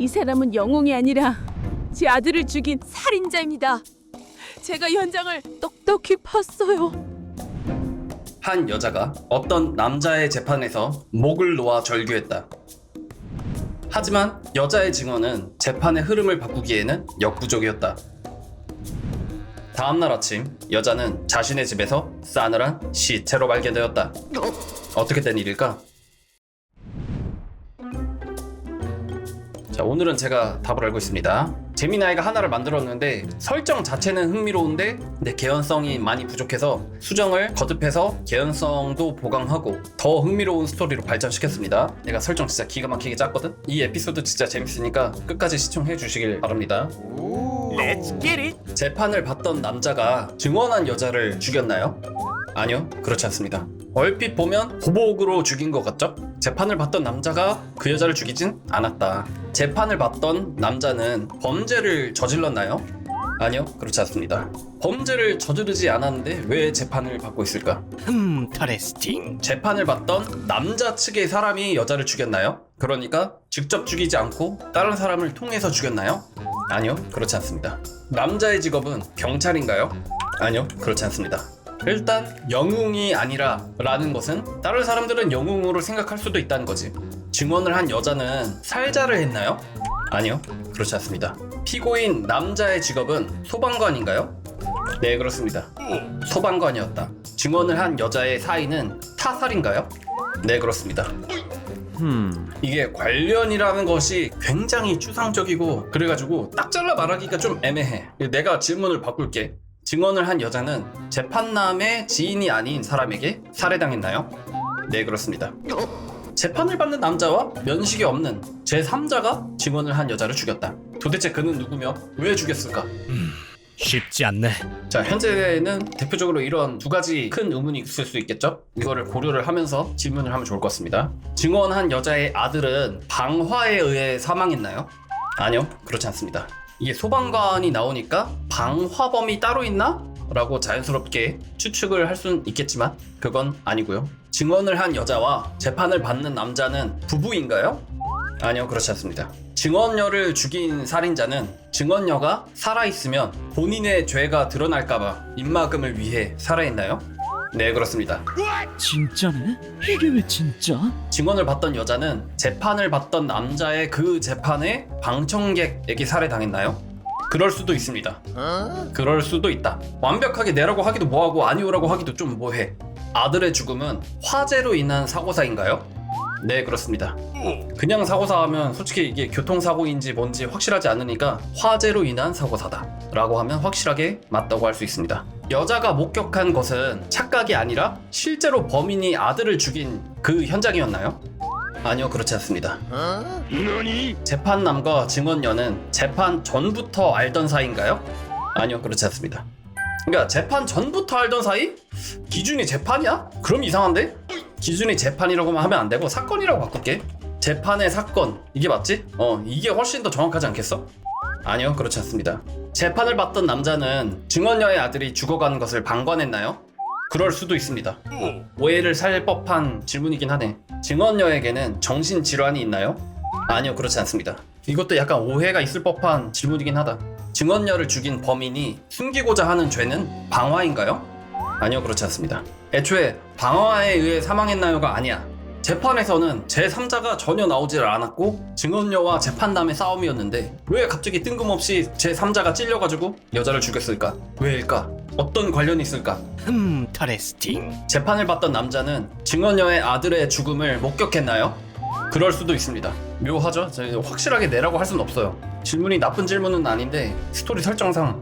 이 사람은 영웅이 아니라 제 아들을 죽인 살인자입니다. 제가 현장을 똑똑히 봤어요. 한 여자가 어떤 남자의 재판에서 목을 놓아 절규했다. 하지만 여자의 증언은 재판의 흐름을 바꾸기에는 역부족이었다. 다음날 아침 여자는 자신의 집에서 싸늘한 시체로 발견되었다. 어떻게 된 일일까? 자 오늘은 제가 답을 알고 있습니다. 재미나이가 하나를 만들었는데 설정 자체는 흥미로운데 근데 개연성이 많이 부족해서 수정을 거듭해서 개연성도 보강하고 더 흥미로운 스토리로 발전시켰습니다. 내가 설정 진짜 기가 막히게 짰거든. 이 에피소드 진짜 재밌으니까 끝까지 시청해 주시길 바랍니다. Let's get it. 재판을 받던 남자가 증언한 여자를 죽였나요? 아니요, 그렇지 않습니다. 얼핏 보면 보복으로 죽인 것 같죠? 재판을 받던 남자가 그 여자를 죽이진 않았다. 재판을 받던 남자는 범죄를 저질렀나요? 아니요, 그렇지 않습니다. 범죄를 저지르지 않았는데 왜 재판을 받고 있을까? 흠, 터레스팅. 재판을 받던 남자 측의 사람이 여자를 죽였나요? 그러니까 직접 죽이지 않고 다른 사람을 통해서 죽였나요? 아니요, 그렇지 않습니다. 남자의 직업은 경찰인가요? 아니요, 그렇지 않습니다. 일단 영웅이 아니라 라는 것은 다른 사람들은 영웅으로 생각할 수도 있다는 거지. 증언을 한 여자는 살자를 했나요? 아니요, 그렇지 않습니다. 피고인 남자의 직업은 소방관인가요? 네, 그렇습니다. 소방관이었다. 증언을 한 여자의 사인은 타살인가요? 네, 그렇습니다. 이게 관련이라는 것이 굉장히 추상적이고 그래가지고 딱 잘라 말하기가 좀 애매해. 내가 질문을 바꿀게. 증언을 한 여자는 재판남의 지인이 아닌 사람에게 살해당했나요? 네, 그렇습니다. 재판을 받는 남자와 면식이 없는 제3자가 증언을 한 여자를 죽였다. 도대체 그는 누구며 왜 죽였을까? 쉽지 않네. 자, 현재는 대표적으로 이런 두 가지 큰 의문이 있을 수 있겠죠? 이거를 고려를 하면서 질문을 하면 좋을 것 같습니다. 증언한 여자의 아들은 방화에 의해 사망했나요? 아니요, 그렇지 않습니다. 이게 소방관이 나오니까 방화범이 따로 있나? 라고 자연스럽게 추측을 할 수는 있겠지만 그건 아니고요. 증언을 한 여자와 재판을 받는 남자는 부부인가요? 아니요, 그렇지 않습니다. 증언녀를 죽인 살인자는 증언녀가 살아있으면 본인의 죄가 드러날까봐 입막음을 위해 살아있나요? 네, 그렇습니다. 진짜네? 이게 왜 진짜? 증언을 받던 여자는 재판을 받던 남자의 그 재판에 방청객에게 살해당했나요? 그럴 수도 있습니다. 그럴 수도 있다. 완벽하게 내라고 하기도 뭐하고 아니오라고 하기도 좀 뭐해. 아들의 죽음은 화재로 인한 사고사인가요? 네, 그렇습니다. 그냥 사고사 하면 솔직히 이게 교통사고인지 뭔지 확실하지 않으니까 화재로 인한 사고사다 라고 하면 확실하게 맞다고 할 수 있습니다. 여자가 목격한 것은 착각이 아니라 실제로 범인이 아들을 죽인 그 현장이었나요? 아니요, 그렇지 않습니다. 재판남과 증언녀는 재판 전부터 알던 사이인가요? 아니요, 그렇지 않습니다. 그러니까 재판 전부터 알던 사이? 기준이 재판이야? 그럼 이상한데? 기준이 재판이라고 하면 안 되고 사건이라고 바꿀게. 재판의 사건 이게 맞지? 어 이게 훨씬 더 정확하지 않겠어? 아니요 그렇지 않습니다. 재판을 받던 남자는 증언녀의 아들이 죽어가는 것을 방관했나요? 그럴 수도 있습니다. 오해를 살 법한 질문이긴 하네. 증언녀에게는 정신 질환이 있나요? 아니요 그렇지 않습니다. 이것도 약간 오해가 있을 법한 질문이긴 하다. 증언녀를 죽인 범인이 숨기고자 하는 죄는 방화인가요? 아니요 그렇지 않습니다. 애초에 방화에 의해 사망했나요가 아니야. 재판에서는 제3자가 전혀 나오질 않았고 증언녀와 재판남의 싸움이었는데 왜 갑자기 뜬금없이 제3자가 찔려가지고 여자를 죽였을까? 왜일까? 어떤 관련이 있을까? 흠, 터레스팅. 재판을 받던 남자는 증언녀의 아들의 죽음을 목격했나요? 그럴 수도 있습니다. 묘하죠? 저희 확실하게 내라고 할 수는 없어요. 질문이 나쁜 질문은 아닌데 스토리 설정상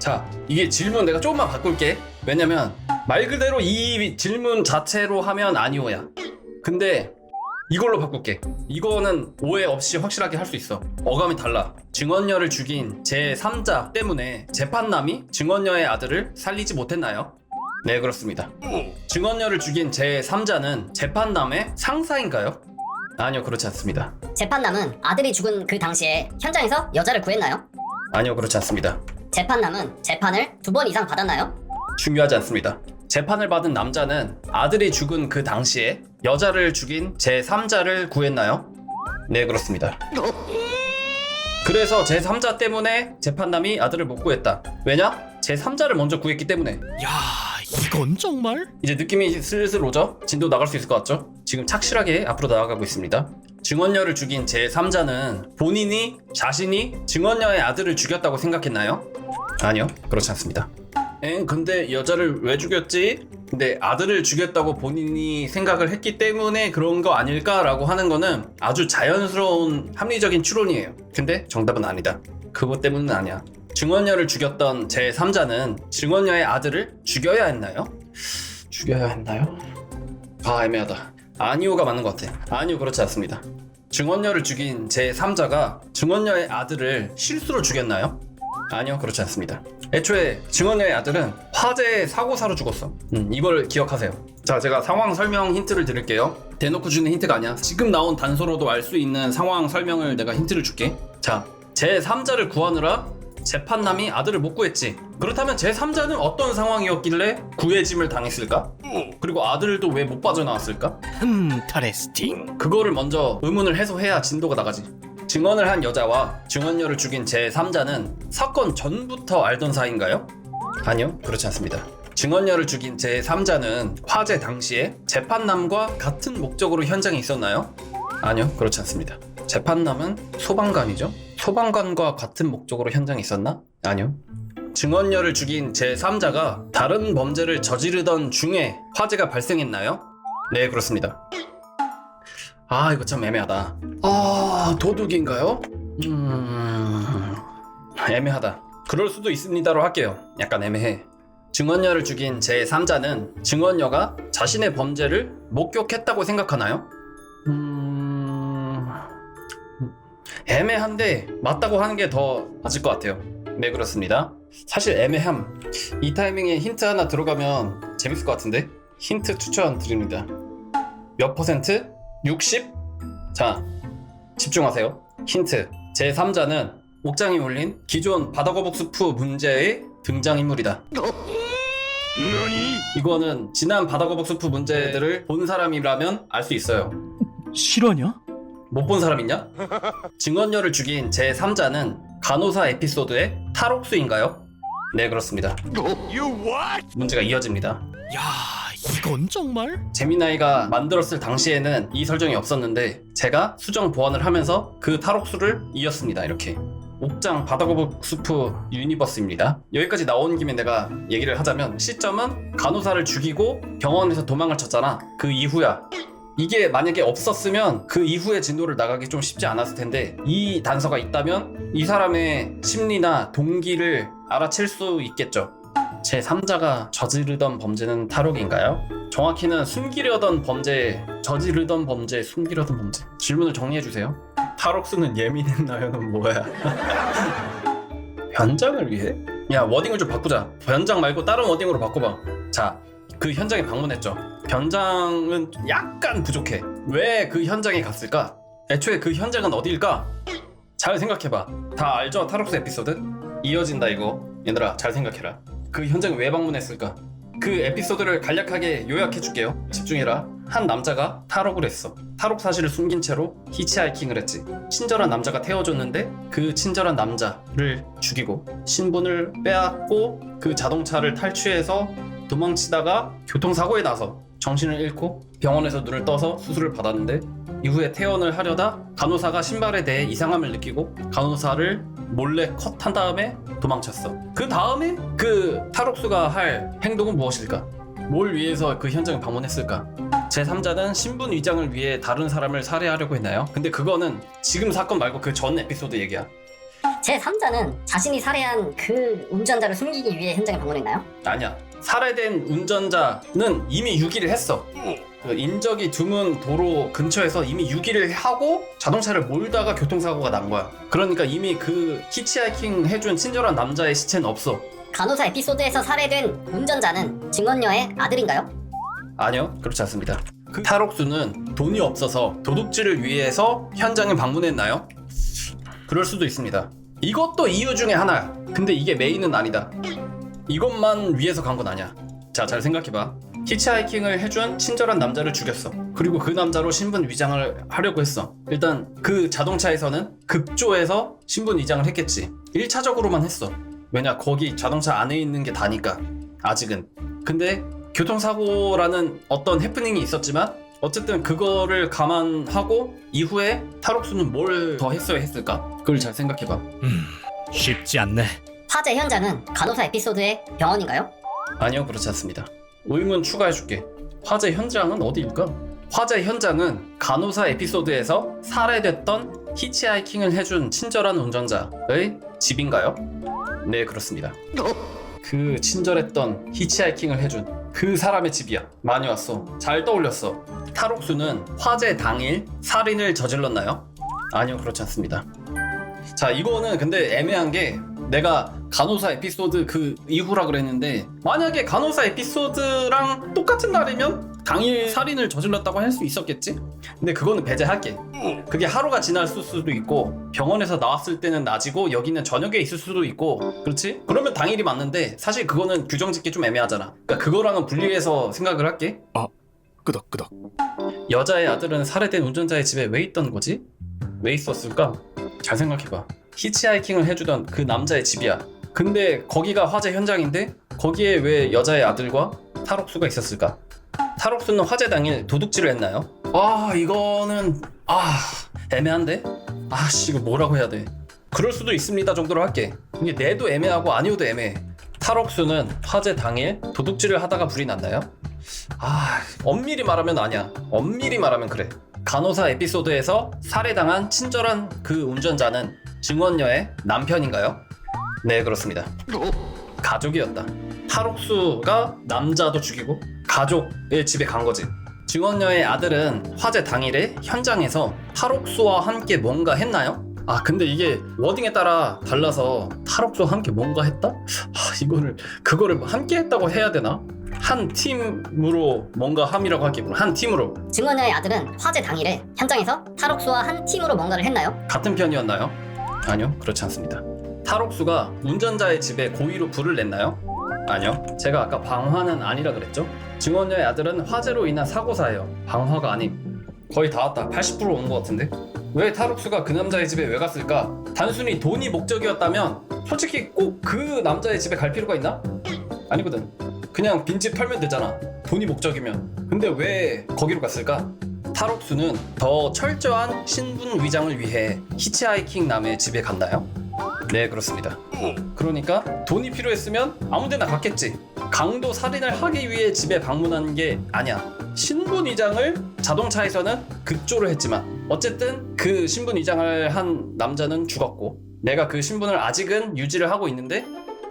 자 이게 질문 내가 조금만 바꿀게. 왜냐면 말 그대로 이 질문 자체로 하면 아니오야. 근데 이걸로 바꿀게. 이거는 오해 없이 확실하게 할 수 있어. 어감이 달라. 증언녀를 죽인 제3자 때문에 재판남이 증언녀의 아들을 살리지 못했나요? 네, 그렇습니다. 증언녀를 죽인 제3자는 재판남의 상사인가요? 아니요, 그렇지 않습니다. 재판남은 아들이 죽은 그 당시에 현장에서 여자를 구했나요? 아니요, 그렇지 않습니다. 재판남은 재판을 두 번 이상 받았나요? 중요하지 않습니다. 재판을 받은 남자는 아들이 죽은 그 당시에 여자를 죽인 제3자를 구했나요? 네, 그렇습니다. 그래서 제3자 때문에 재판남이 아들을 못 구했다. 왜냐? 제3자를 먼저 구했기 때문에. 야, 이건 정말? 이제 느낌이 슬슬 오죠? 진도 나갈 수 있을 것 같죠? 지금 착실하게 앞으로 나아가고 있습니다. 증언녀를 죽인 제3자는 본인이 자신이 증언녀의 아들을 죽였다고 생각했나요? 아니요, 그렇지 않습니다. 엥, 근데 여자를 왜 죽였지? 근데 아들을 죽였다고 본인이 생각을 했기 때문에 그런 거 아닐까라고 하는 거는 아주 자연스러운 합리적인 추론이에요. 근데 정답은 아니다. 그것 때문은 아니야. 증언녀를 죽였던 제 3자는 증언녀의 아들을 죽여야 했나요? 죽여야 했나요? 아 애매하다 아니오가 맞는 것 같아 아니오 그렇지 않습니다 증언녀를 죽인 제 3자가 증언녀의 아들을 실수로 죽였나요? 아니요 그렇지 않습니다 애초에 증언녀의 아들은 화재 사고사로 죽었어 음, 이걸 기억하세요 자 제가 상황 설명 힌트를 드릴게요 대놓고 주는 힌트가 아니야 지금 나온 단서로도 알 수 있는 상황 설명을 내가 힌트를 줄게 자 제3자를 구하느라 재판남이 아들을 못 구했지. 그렇다면 제3자는 어떤 상황이었길래 구해짐을 당했을까? 그리고 아들도 왜 못 빠져나왔을까? 인터레스팅. 그거를 먼저 의문을 해소해야 진도가 나가지. 증언을 한 여자와 증언녀를 죽인 제3자는 사건 전부터 알던 사이인가요? 아니요, 그렇지 않습니다. 증언녀를 죽인 제3자는 화재 당시에 재판남과 같은 목적으로 현장에 있었나요? 아니요, 그렇지 않습니다. 재판남은 소방관이죠? 소방관과 같은 목적으로 현장에 있었나? 아니요. 증언녀를 죽인 제3자가 다른 범죄를 저지르던 중에 화재가 발생했나요? 네, 그렇습니다. 아, 이거 참 애매하다. 아, 도둑인가요? 음, 애매하다. 그럴 수도 있습니다로 할게요. 약간 애매해. 증언녀를 죽인 제3자는 증언녀가 자신의 범죄를 목격했다고 생각하나요? 음... 애매한데 맞다고 하는 게 더 맞을 것 같아요. 네 그렇습니다. 사실 애매함. 이 타이밍에 힌트 하나 들어가면 재밌을 것 같은데 힌트 추천 드립니다. 몇 퍼센트? 60? 자 집중하세요. 힌트. 제 3자는 옥장에 올린 기존 바다거북 스프 문제의 등장인물이다. 이거는 지난 바다거북 스프 문제들을 본 사람이라면 알 수 있어요. 실화냐? 못 본 사람 있냐? 증언녀를 죽인 제3자는 간호사 에피소드의 탈옥수인가요? 네 그렇습니다 문제가 이어집니다 야, 이건 정말? 재미나이가 만들었을 당시에는 이 설정이 없었는데 제가 수정 보완을 하면서 그 탈옥수를 이었습니다 이렇게 옥장 바다거북 수프 유니버스입니다 여기까지 나온 김에 내가 얘기를 하자면 시점은 간호사를 죽이고 병원에서 도망을 쳤잖아 그 이후야 이게 만약에 없었으면 그 이후의 진도를 나가기 좀 쉽지 않았을 텐데 이 단서가 있다면 이 사람의 심리나 동기를 알아챌 수 있겠죠. 제 3자가 저지르던 범죄는 탈옥인가요? 정확히는 숨기려던 범죄, 저지르던 범죄, 숨기려던 범죄. 질문을 정리해 주세요. 탈옥수는 예민했나요는 뭐야? 현장을 위해? 야 워딩을 좀 바꾸자. 현장 말고 다른 워딩으로 바꿔봐. 자, 그 현장에 방문했죠. 현장은 약간 부족해. 왜 그 현장에 갔을까? 애초에 그 현장은 어디일까? 잘 생각해봐. 다 알죠? 탈옥수 에피소드? 이어진다 이거. 얘들아 잘 생각해라. 그 현장에 왜 방문했을까? 그 에피소드를 간략하게 요약해줄게요. 집중해라. 한 남자가 탈옥을 했어. 탈옥 사실을 숨긴 채로 히치하이킹을 했지. 친절한 남자가 태워줬는데 그 친절한 남자를 죽이고 신분을 빼앗고 그 자동차를 탈취해서 도망치다가 교통사고에 나서 정신을 잃고 병원에서 눈을 떠서 수술을 받았는데 이후에 퇴원을 하려다 간호사가 신발에 대해 이상함을 느끼고 간호사를 몰래 컷한 다음에 도망쳤어. 그 다음에 그 탈옥수가 할 행동은 무엇일까? 뭘 위해서 그 현장을 방문했을까? 제3자는 신분 위장을 위해 다른 사람을 살해하려고 했나요? 근데 그거는 지금 사건 말고 그 전 에피소드 얘기야. 제 3자는 자신이 살해한 그 운전자를 숨기기 위해 현장에 방문했나요? 아니야. 살해된 운전자는 이미 유기를 했어. 그 인적이 드문 도로 근처에서 이미 유기를 하고 자동차를 몰다가 교통사고가 난 거야. 그러니까 이미 그 히치하이킹 해준 친절한 남자의 시체는 없어. 간호사 에피소드에서 살해된 운전자는 증언녀의 아들인가요? 아니요, 그렇지 않습니다. 그 탈옥수는 돈이 없어서 도둑질을 위해서 현장에 방문했나요? 그럴 수도 있습니다. 이것도 이유 중에 하나야. 근데 이게 메인은 아니다. 이것만 위해서 간 건 아니야. 자, 잘 생각해봐. 히치하이킹을 해준 친절한 남자를 죽였어. 그리고 그 남자로 신분 위장을 하려고 했어. 일단 그 자동차에서는 급조해서 신분 위장을 했겠지. 1차적으로만 했어. 왜냐 거기 자동차 안에 있는 게 다니까 아직은. 근데 교통사고라는 어떤 해프닝이 있었지만 어쨌든 그거를 감안하고 이후에 탈옥수는 뭘 더 했어야 했을까? 그걸 잘 생각해봐. 음, 쉽지 않네. 화재 현장은 간호사 에피소드의 병원인가요? 아니요, 그렇지 않습니다. 의문 추가해줄게. 화재 현장은 어디일까? 화재 현장은 간호사 에피소드에서 살해됐던 히치하이킹을 해준 친절한 운전자의 집인가요? 네, 그렇습니다. 그 친절했던 히치하이킹을 해준 그 사람의 집이야. 많이 왔어. 잘 떠올렸어. 탈옥수는 화재 당일 살인을 저질렀나요? 아니요, 그렇지 않습니다. 자, 이거는 근데 애매한 게 내가 간호사 에피소드 그 이후라 그랬는데 만약에 간호사 에피소드랑 똑같은 날이면 당일 살인을 저질렀다고 할 수 있었겠지? 근데 그거는 배제할게. 그게 하루가 지났을 수도 있고 병원에서 나왔을 때는 낮이고 여기는 저녁에 있을 수도 있고 그렇지? 그러면 당일이 맞는데 사실 그거는 규정 짓기 좀 애매하잖아. 그러니까 그거랑은 분리해서 생각을 할게. 끄덕끄덕. 여자의 아들은 살해된 운전자의 집에 왜 있던 거지? 왜 있었을까? 잘 생각해봐. 히치하이킹을 해주던 그 남자의 집이야. 근데 거기가 화재 현장인데 거기에 왜 여자의 아들과 탈옥수가 있었을까? 탈옥수는 화재 당일 도둑질을 했나요? 아 이거는 아 애매한데? 아씨 이거 뭐라고 해야 돼? 그럴 수도 있습니다 정도로 할게. 이게 내도 애매하고 아니어도 애매해. 탈옥수는 화재 당일 도둑질을 하다가 불이 났나요? 아, 엄밀히 말하면 아니야. 엄밀히 말하면 그래. 간호사 에피소드에서 살해당한 친절한 그 운전자는 증언녀의 남편인가요? 네, 그렇습니다. 가족이었다. 탈옥수가 남자도 죽이고 가족의 집에 간 거지. 증언녀의 아들은 화재 당일에 현장에서 탈옥수와 함께 뭔가 했나요? 아 근데 이게 워딩에 따라 달라서 탈옥수와 함께 뭔가 했다? 아 이거를 그거를 함께 했다고 해야 되나? 한 팀으로 뭔가 함이라고 하기보다 한 팀으로 증언녀의 아들은 화재 당일에 현장에서 탈옥수와 한 팀으로 뭔가를 했나요? 같은 편이었나요? 아니요, 그렇지 않습니다. 탈옥수가 운전자의 집에 고의로 불을 냈나요? 아니요. 제가 아까 방화는 아니라 그랬죠? 증언녀의 아들은 화재로 인한 사고사예요. 방화가 아님. 거의 다 왔다. 80%온 것 같은데? 왜 탈옥수가 그 남자의 집에 왜 갔을까? 단순히 돈이 목적이었다면 솔직히 꼭 그 남자의 집에 갈 필요가 있나? 아니거든. 그냥 빈집 털면 되잖아. 돈이 목적이면. 근데 왜 거기로 갔을까? 탈옥수는 더 철저한 신분 위장을 위해 히치하이킹 남의 집에 갔나요? 네 그렇습니다. 그러니까 돈이 필요했으면 아무데나 갔겠지. 강도 살인을 하기 위해 집에 방문한 게 아니야. 신분 위장을 자동차에서는 급조를 했지만 어쨌든 그 신분 위장을 한 남자는 죽었고 내가 그 신분을 아직은 유지를 하고 있는데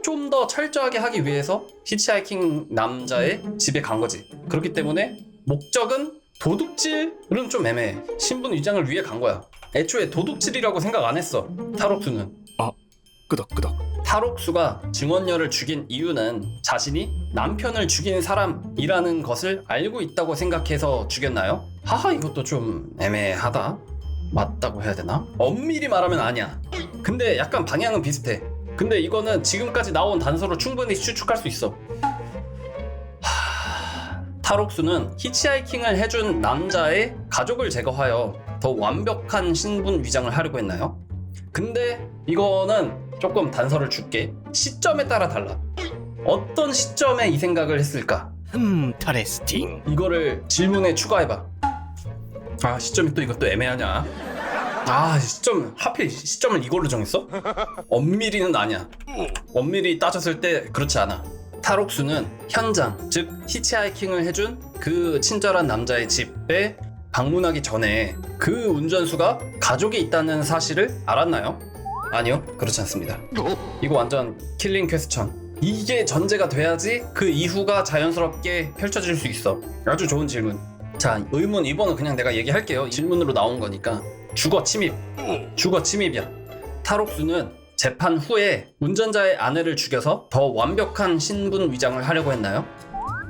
좀 더 철저하게 하기 위해서 히치하이킹 남자의 집에 간 거지. 그렇기 때문에 목적은 도둑질은 좀 애매해. 신분 위장을 위해 간 거야. 애초에 도둑질이라고 생각 안 했어. 탈옥수는. 끄덕끄덕. 탈옥수가 증언녀를 죽인 이유는 자신이 남편을 죽인 사람이라는 것을 알고 있다고 생각해서 죽였나요? 하하 이것도 좀 애매하다. 맞다고 해야 되나? 엄밀히 말하면 아니야. 근데 약간 방향은 비슷해. 근데 이거는 지금까지 나온 단서로 충분히 추측할 수 있어. 하... 탈옥수는 히치하이킹을 해준 남자의 가족을 제거하여 더 완벽한 신분 위장을 하려고 했나요? 근데 이거는 조금 단서를 줄게. 시점에 따라 달라. 어떤 시점에 이 생각을 했을까? 음, 타레스팅. 이거를 질문에 추가해봐. 아 시점이 또 이것도 애매하냐? 아 시점 하필 시점을 이걸로 정했어? 엄밀히는 아니야. 엄밀히 따졌을 때 그렇지 않아. 탈옥수는 현장, 즉 히치하이킹을 해준 그 친절한 남자의 집에 방문하기 전에 그 운전수가 가족이 있다는 사실을 알았나요? 아니요, 그렇지 않습니다. 이거 완전 킬링 퀘스천. 이게 전제가 돼야지 그 이후가 자연스럽게 펼쳐질 수 있어. 아주 좋은 질문. 자, 의문 2번은 그냥 내가 얘기할게요. 질문으로 나온 거니까. 주거 침입. 주거 침입이야. 탈옥수는 재판 후에 운전자의 아내를 죽여서 더 완벽한 신분 위장을 하려고 했나요?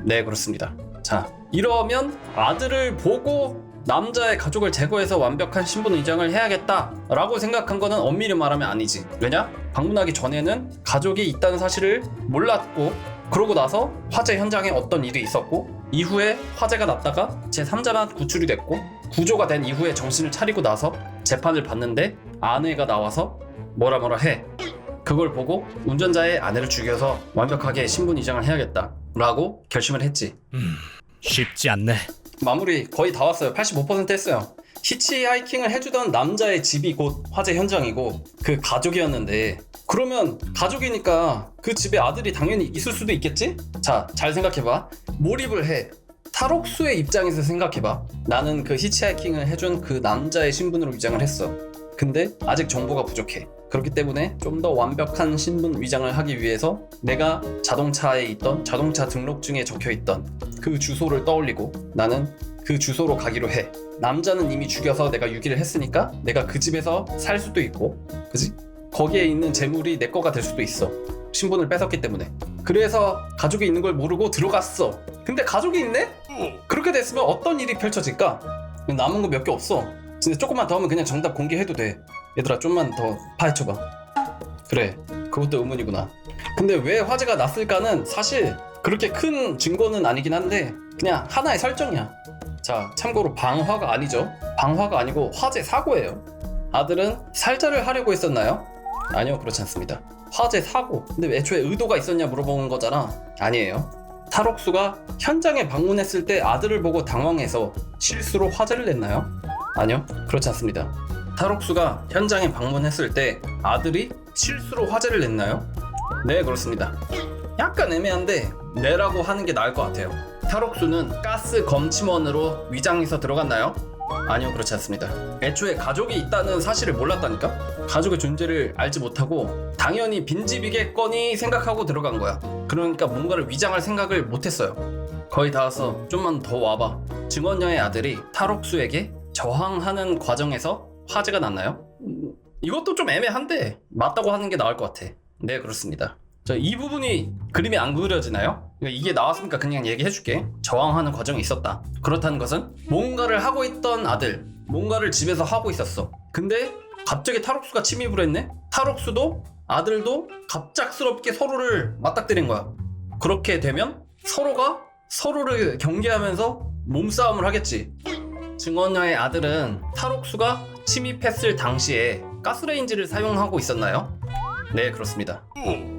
네, 그렇습니다. 자, 이러면 아들을 보고 남자의 가족을 제거해서 완벽한 신분 위장을 해야겠다라고 생각한 거는 엄밀히 말하면 아니지. 왜냐? 방문하기 전에는 가족이 있다는 사실을 몰랐고 그러고 나서 화재 현장에 어떤 일이 있었고 이후에 화재가 났다가 제3자만 구출이 됐고 구조가 된 이후에 정신을 차리고 나서 재판을 받는데 아내가 나와서 뭐라 뭐라 해. 그걸 보고 운전자의 아내를 죽여서 완벽하게 신분 이장을 해야겠다 라고 결심을 했지. 쉽지 않네. 마무리 거의 다 왔어요. 85% 했어요. 히치하이킹을 해주던 남자의 집이 곧 화재 현장이고 그 가족이었는데 그러면 가족이니까 그 집에 아들이 당연히 있을 수도 있겠지? 자 잘 생각해봐. 몰입을 해. 탈옥수의 입장에서 생각해봐. 나는 그 히치하이킹을 해준 그 남자의 신분으로 위장을 했어. 근데 아직 정보가 부족해 그렇기 때문에 좀 더 완벽한 신분 위장을 하기 위해서 내가 자동차에 있던 자동차 등록증에 적혀 있던 그 주소를 떠올리고 나는 그 주소로 가기로 해. 남자는 이미 죽여서 내가 유기를 했으니까 내가 그 집에서 살 수도 있고, 그지? 거기에 있는 재물이 내 거가 될 수도 있어. 신분을 뺏었기 때문에. 그래서 가족이 있는 걸 모르고 들어갔어. 근데 가족이 있네? 그렇게 됐으면 어떤 일이 펼쳐질까? 남은 거 몇 개 없어. 근데 조금만 더 하면 그냥 정답 공개해도 돼. 얘들아 좀만 더 파헤쳐봐. 그래, 그것도 의문이구나. 근데 왜 화재가 났을까는 사실 그렇게 큰 증거는 아니긴 한데 그냥 하나의 설정이야. 자, 참고로 방화가 아니죠. 방화가 아니고 화재 사고예요. 아들은 살자를 하려고 했었나요? 아니요, 그렇지 않습니다. 화재 사고. 근데 애초에 의도가 있었냐 물어보는 거잖아. 아니에요. 탈옥수가 현장에 방문했을 때 아들을 보고 당황해서 실수로 화재를 냈나요? 아니요, 그렇지 않습니다. 탈옥수가 현장에 방문했을 때 아들이 실수로 화재를 냈나요? 네, 그렇습니다. 약간 애매한데 네라고 하는 게 나을 것 같아요. 탈옥수는 가스 검침원으로 위장해서 들어갔나요? 아니요, 그렇지 않습니다. 애초에 가족이 있다는 사실을 몰랐다니까? 가족의 존재를 알지 못하고 당연히 빈집이겠거니 생각하고 들어간 거야. 그러니까 뭔가를 위장할 생각을 못했어요. 거의 다 왔어. 좀만 더 와봐. 증언녀의 아들이 탈옥수에게 저항하는 과정에서 화재가 났나요? 음, 이것도 좀 애매한데 맞다고 하는 게 나을 것 같아. 네, 그렇습니다. 자, 이 부분이 그림이 안 그려지나요? 그러니까 이게 나왔으니까 그냥 얘기해줄게. 저항하는 과정이 있었다. 그렇다는 것은 뭔가를 하고 있던 아들, 뭔가를 집에서 하고 있었어. 근데 갑자기 탈옥수가 침입을 했네? 탈옥수도 아들도 갑작스럽게 서로를 맞닥뜨린 거야. 그렇게 되면 서로가 서로를 경계하면서 몸싸움을 하겠지. 증언녀의 아들은 탈옥수가 침입했을 당시에 가스레인지를 사용하고 있었나요? 네, 그렇습니다.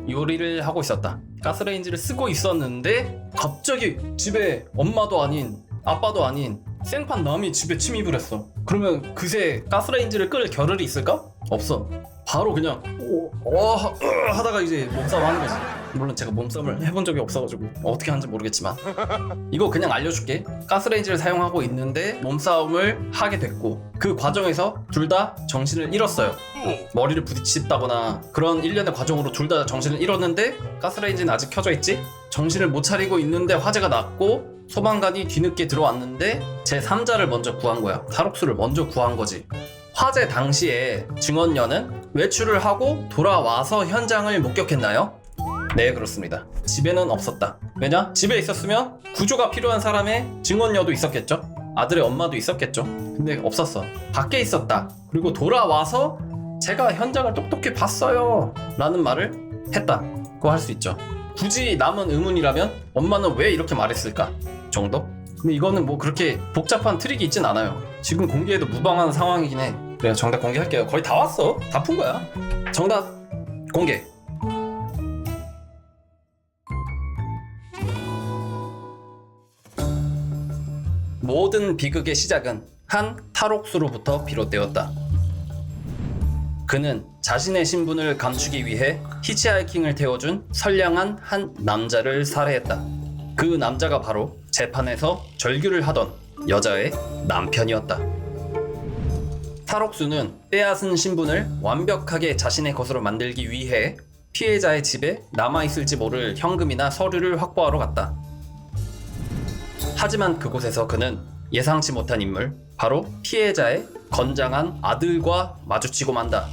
요리를 하고 있었다. 가스레인지를 쓰고 있었는데 갑자기 집에 엄마도 아닌 아빠도 아닌 생판 남이 집에 침입을 했어. 그러면 그새 가스레인지를 끌 겨를이 있을까? 없어. 바로 그냥 오, 와 하- 으, 하다가 이제 몸싸움 하는 거지. 물론 제가 몸싸움을 해본 적이 없어가지고 어떻게 하는지 모르겠지만 이거 그냥 알려줄게. 가스레인지를 사용하고 있는데 몸싸움을 하게 됐고 그 과정에서 둘 다 정신을 잃었어요. 머리를 부딪혔다거나 그런 일련의 과정으로 둘 다 정신을 잃었는데 가스레인지는 아직 켜져 있지? 정신을 못 차리고 있는데 화재가 났고 소방관이 뒤늦게 들어왔는데 제 3자를 먼저 구한 거야. 탈옥수를 먼저 구한 거지. 화재 당시에 증언녀는 외출을 하고 돌아와서 현장을 목격했나요? 네, 그렇습니다. 집에는 없었다. 왜냐? 집에 있었으면 구조가 필요한 사람의 증언녀도 있었겠죠? 아들의 엄마도 있었겠죠? 근데 없었어. 밖에 있었다. 그리고 돌아와서 제가 현장을 똑똑히 봤어요. 라는 말을 했다. 그거 할 수 있죠. 굳이 남은 의문이라면 엄마는 왜 이렇게 말했을까? 정도? 근데 이거는 뭐 그렇게 복잡한 트릭이 있진 않아요. 지금 공개해도 무방한 상황이긴 해. 그래 정답 공개할게요. 거의 다 왔어. 다 푼 거야. 정답 공개. 모든 비극의 시작은 한 탈옥수로부터 비롯되었다. 그는 자신의 신분을 감추기 위해 히치하이킹을 태워준 선량한 한 남자를 살해했다. 그 남자가 바로 재판에서 절규를 하던 여자의 남편이었다. 탈옥수는 빼앗은 신분을 완벽하게 자신의 것으로 만들기 위해 피해자의 집에 남아있을지 모를 현금이나 서류를 확보하러 갔다. 하지만 그곳에서 그는 예상치 못한 인물, 바로 피해자의 건장한 아들과 마주치고 만다.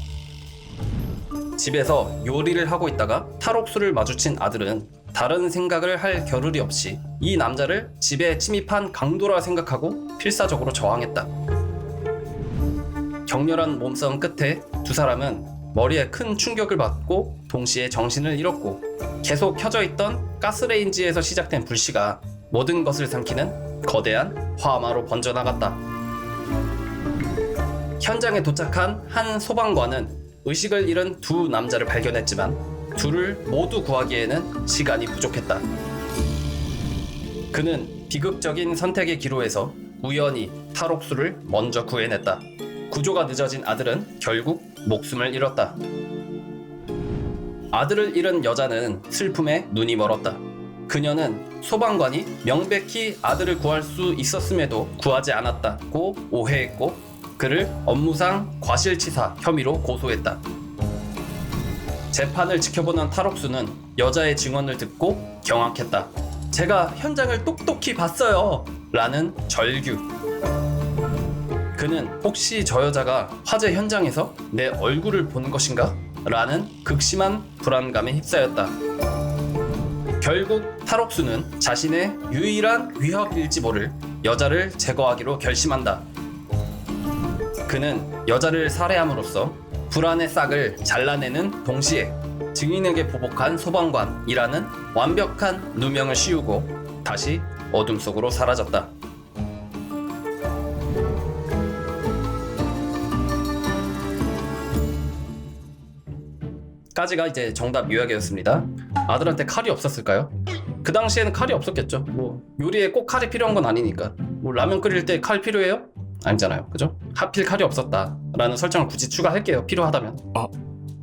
집에서 요리를 하고 있다가 탈옥수를 마주친 아들은 다른 생각을 할 겨를이 없이 이 남자를 집에 침입한 강도라 생각하고 필사적으로 저항했다. 격렬한 몸싸움 끝에 두 사람은 머리에 큰 충격을 받고 동시에 정신을 잃었고 계속 켜져 있던 가스레인지에서 시작된 불씨가 모든 것을 삼키는 거대한 화마로 번져나갔다. 현장에 도착한 한 소방관은 의식을 잃은 두 남자를 발견했지만 둘을 모두 구하기에는 시간이 부족했다. 그는 비극적인 선택의 기로에서 우연히 탈옥수를 먼저 구해냈다. 구조가 늦어진 아들은 결국 목숨을 잃었다. 아들을 잃은 여자는 슬픔에 눈이 멀었다. 그녀는 소방관이 명백히 아들을 구할 수 있었음에도 구하지 않았다고 오해했고 그를 업무상 과실치사 혐의로 고소했다. 재판을 지켜보는 탈옥수는 여자의 증언을 듣고 경악했다. 제가 현장을 똑똑히 봤어요. 라는 절규. 그는 혹시 저 여자가 화재 현장에서 내 얼굴을 본 것인가? 라는 극심한 불안감에 휩싸였다. 결국 탈옥수는 자신의 유일한 위협일지 모를 여자를 제거하기로 결심한다. 그는 여자를 살해함으로써 불안의 싹을 잘라내는 동시에 증인에게 보복한 소방관이라는 완벽한 누명을 씌우고 다시 어둠 속으로 사라졌다. 까지가 이제 정답 요약이었습니다. 아들한테 칼이 없었을까요? 그 당시에는 칼이 없었겠죠. 뭐 요리에 꼭 칼이 필요한 건 아니니까. 뭐 라면 끓일 때 칼 필요해요? 아니잖아요. 그죠? 하필 칼이 없었다라는 설정을 굳이 추가할게요. 필요하다면.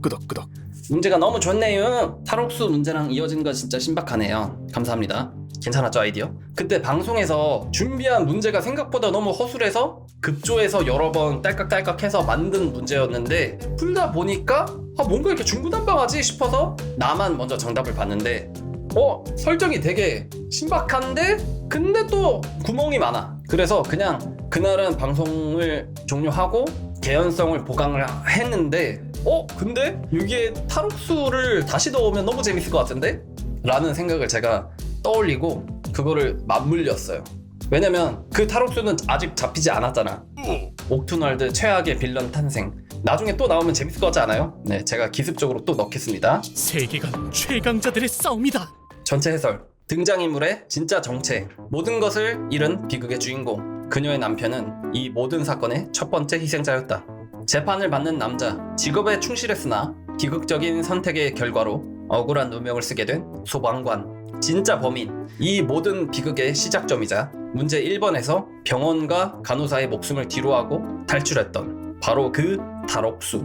끄덕끄덕. 문제가 너무 좋네요. 탈옥수 문제랑 이어진 거 진짜 신박하네요. 감사합니다. 괜찮았죠 아이디어? 그때 방송에서 준비한 문제가 생각보다 너무 허술해서 급조해서 여러 번 딸깍딸깍해서 만든 문제였는데 풀다 보니까 아, 뭔가 이렇게 중구난방하지 싶어서 나만 먼저 정답을 봤는데 어 설정이 되게 신박한데 근데 또 구멍이 많아. 그래서 그냥 그날은 방송을 종료하고 개연성을 보강을 했는데 어 근데 여기에 탈옥수를 다시 넣으면 너무 재밌을 것 같은데? 라는 생각을 제가 떠올리고 그거를 맞물렸어요. 왜냐면 그 탈옥수는 아직 잡히지 않았잖아. 옥투널드 최악의 빌런 탄생. 나중에 또 나오면 재밌을 것 같지 않아요? 네, 제가 기습적으로 또 넣겠습니다. 세계관 최강자들의 싸움이다. 전체 해설 등장인물의 진짜 정체 모든 것을 잃은 비극의 주인공. 그녀의 남편은 이 모든 사건의 첫 번째 희생자였다. 재판을 받는 남자 직업에 충실했으나 비극적인 선택의 결과로 억울한 누명을 쓰게 된 소방관. 진짜 범인. 이 모든 비극의 시작점이자 문제 1번에서 병원과 간호사의 목숨을 뒤로하고 탈출했던 바로 그 탈옥수.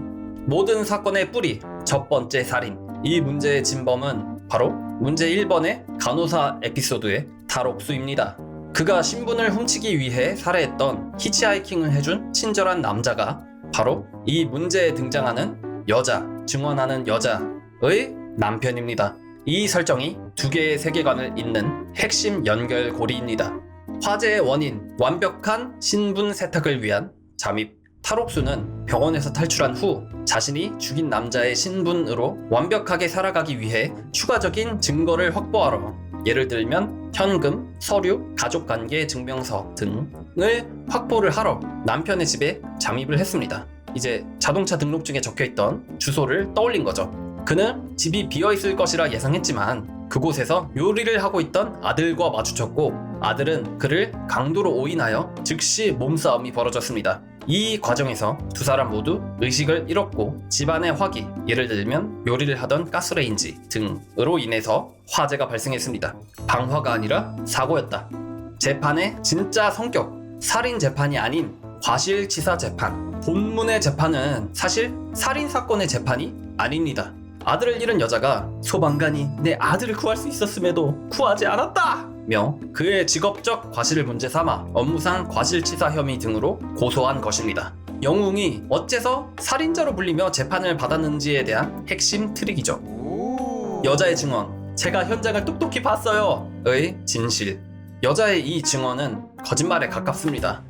모든 사건의 뿌리 첫 번째 살인. 이 문제의 진범은 바로 문제 1번의 간호사 에피소드의 탈옥수입니다. 그가 신분을 훔치기 위해 살해했던 히치하이킹을 해준 친절한 남자가 바로 이 문제에 등장하는 여자, 증언하는 여자의 남편입니다. 이 설정이 두 개의 세계관을 잇는 핵심 연결고리입니다. 화재의 원인, 완벽한 신분 세탁을 위한 잠입. 탈옥수는 병원에서 탈출한 후 자신이 죽인 남자의 신분으로 완벽하게 살아가기 위해 추가적인 증거를 확보하러 예를 들면 현금, 서류, 가족관계 증명서 등을 확보를 하러 남편의 집에 잠입을 했습니다. 이제 자동차 등록증에 적혀있던 주소를 떠올린 거죠. 그는 집이 비어있을 것이라 예상했지만 그곳에서 요리를 하고 있던 아들과 마주쳤고 아들은 그를 강도로 오인하여 즉시 몸싸움이 벌어졌습니다. 이 과정에서 두 사람 모두 의식을 잃었고 집안의 화기, 예를 들면 요리를 하던 가스레인지 등으로 인해서 화재가 발생했습니다. 방화가 아니라 사고였다. 재판의 진짜 성격, 살인 재판이 아닌 과실치사 재판. 본문의 재판은 사실 살인 사건의 재판이 아닙니다. 아들을 잃은 여자가 소방관이 내 아들을 구할 수 있었음에도 구하지 않았다! 며 그의 직업적 과실을 문제 삼아 업무상 과실치사 혐의 등으로 고소한 것입니다. 영웅이 어째서 살인자로 불리며 재판을 받았는지에 대한 핵심 트릭이죠. 여자의 증언, 제가 현장을 똑똑히 봤어요.의 진실. 여자의 이 증언은 거짓말에 가깝습니다.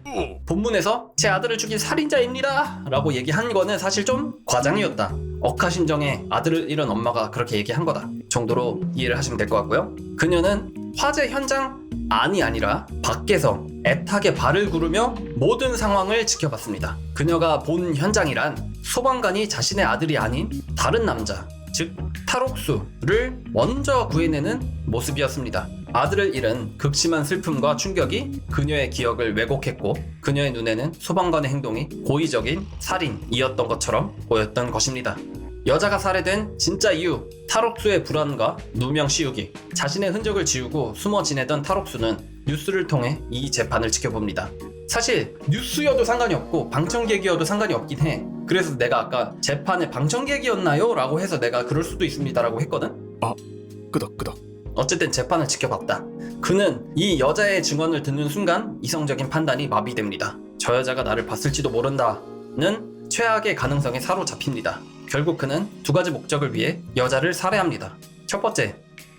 본문에서 제 아들을 죽인 살인자입니다. 라고 얘기한 거는 사실 좀 과장이었다. 억하심정에 아들을 잃은 엄마가 그렇게 얘기한 거다. 정도로 이해를 하시면 될 것 같고요. 그녀는 화재 현장 안이 아니라 밖에서 애타게 발을 구르며 모든 상황을 지켜봤습니다. 그녀가 본 현장이란 소방관이 자신의 아들이 아닌 다른 남자, 즉 탈옥수를 먼저 구해내는 모습이었습니다. 아들을 잃은 극심한 슬픔과 충격이 그녀의 기억을 왜곡했고 그녀의 눈에는 소방관의 행동이 고의적인 살인이었던 것처럼 보였던 것입니다. 여자가 살해된 진짜 이유 탈옥수의 불안과 누명 씌우기 자신의 흔적을 지우고 숨어 지내던 탈옥수는 뉴스를 통해 이 재판을 지켜봅니다. 사실 뉴스여도 상관이 없고 방청객이어도 상관이 없긴 해. 그래서 내가 아까 재판에 방청객이었나요? 라고 해서 내가 그럴 수도 있습니다라고 했거든. 끄덕끄덕. 어쨌든 재판을 지켜봤다. 그는 이 여자의 증언을 듣는 순간 이성적인 판단이 마비됩니다. 저 여자가 나를 봤을지도 모른다는 최악의 가능성에 사로잡힙니다. 결국 그는 두 가지 목적을 위해 여자를 살해합니다. 첫 번째,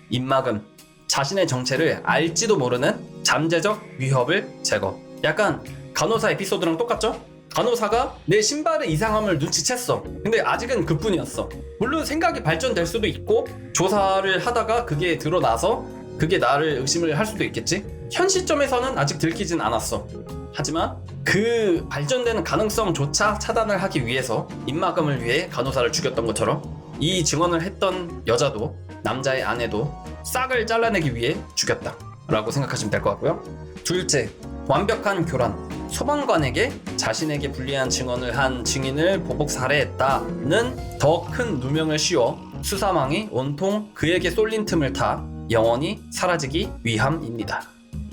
입막음. 자신의 정체를 알지도 모르는 잠재적 위협을 제거. 약간 간호사 에피소드랑 똑같죠? 간호사가 내 신발의 이상함을 눈치챘어. 근데 아직은 그뿐이었어. 물론 생각이 발전될 수도 있고 조사를 하다가 그게 드러나서 그게 나를 의심을 할 수도 있겠지. 현 시점에서는 아직 들키진 않았어. 하지만 그 발전되는 가능성조차 차단을 하기 위해서 입막음을 위해 간호사를 죽였던 것처럼 이 증언을 했던 여자도 남자의 아내도 싹을 잘라내기 위해 죽였다. 라고 생각하시면 될 것 같고요. 둘째, 완벽한 교란. 소방관에게 자신에게 불리한 증언을 한 증인을 보복 살해했다는 더 큰 누명을 씌워 수사망이 온통 그에게 쏠린 틈을 타 영원히 사라지기 위함입니다.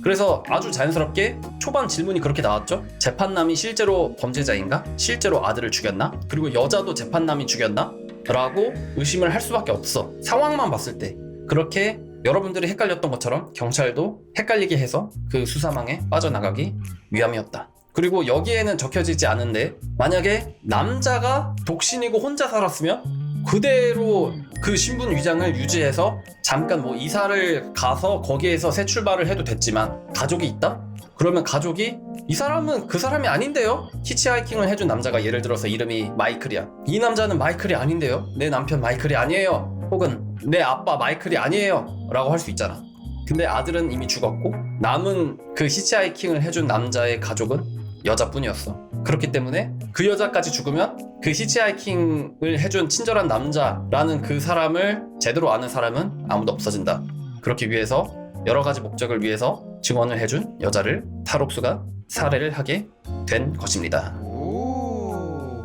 그래서 아주 자연스럽게 초반 질문이 그렇게 나왔죠. 재판남이 실제로 범죄자인가? 실제로 아들을 죽였나? 그리고 여자도 재판남이 죽였나? 라고 의심을 할 수밖에 없어. 상황만 봤을 때. 그렇게 여러분들이 헷갈렸던 것처럼 경찰도 헷갈리게 해서 그 수사망에 빠져나가기 위함이었다. 그리고 여기에는 적혀지지 않은데 만약에 남자가 독신이고 혼자 살았으면 그대로 그 신분 위장을 유지해서 잠깐 뭐 이사를 가서 거기에서 새 출발을 해도 됐지만 가족이 있다? 그러면 가족이 이 사람은 그 사람이 아닌데요? 히치하이킹을 해준 남자가 예를 들어서 이름이 마이클이야. 이 남자는 마이클이 아닌데요? 내 남편 마이클이 아니에요. 혹은 내 아빠 마이클이 아니에요. 라고 할 수 있잖아. 근데 아들은 이미 죽었고 남은 그 히치하이킹을 해준 남자의 가족은 여자뿐이었어. 그렇기 때문에 그 여자까지 죽으면 그 히치하이킹을 해준 친절한 남자라는 그 사람을 제대로 아는 사람은 아무도 없어진다. 그렇기 위해서 여러 가지 목적을 위해서 증언을 해준 여자를 탈옥수가 살해를 하게 된 것입니다.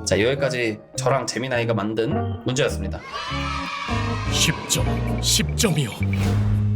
자 여기까지 저랑 재미나이가 만든 문제였습니다. 10점. 10점이요.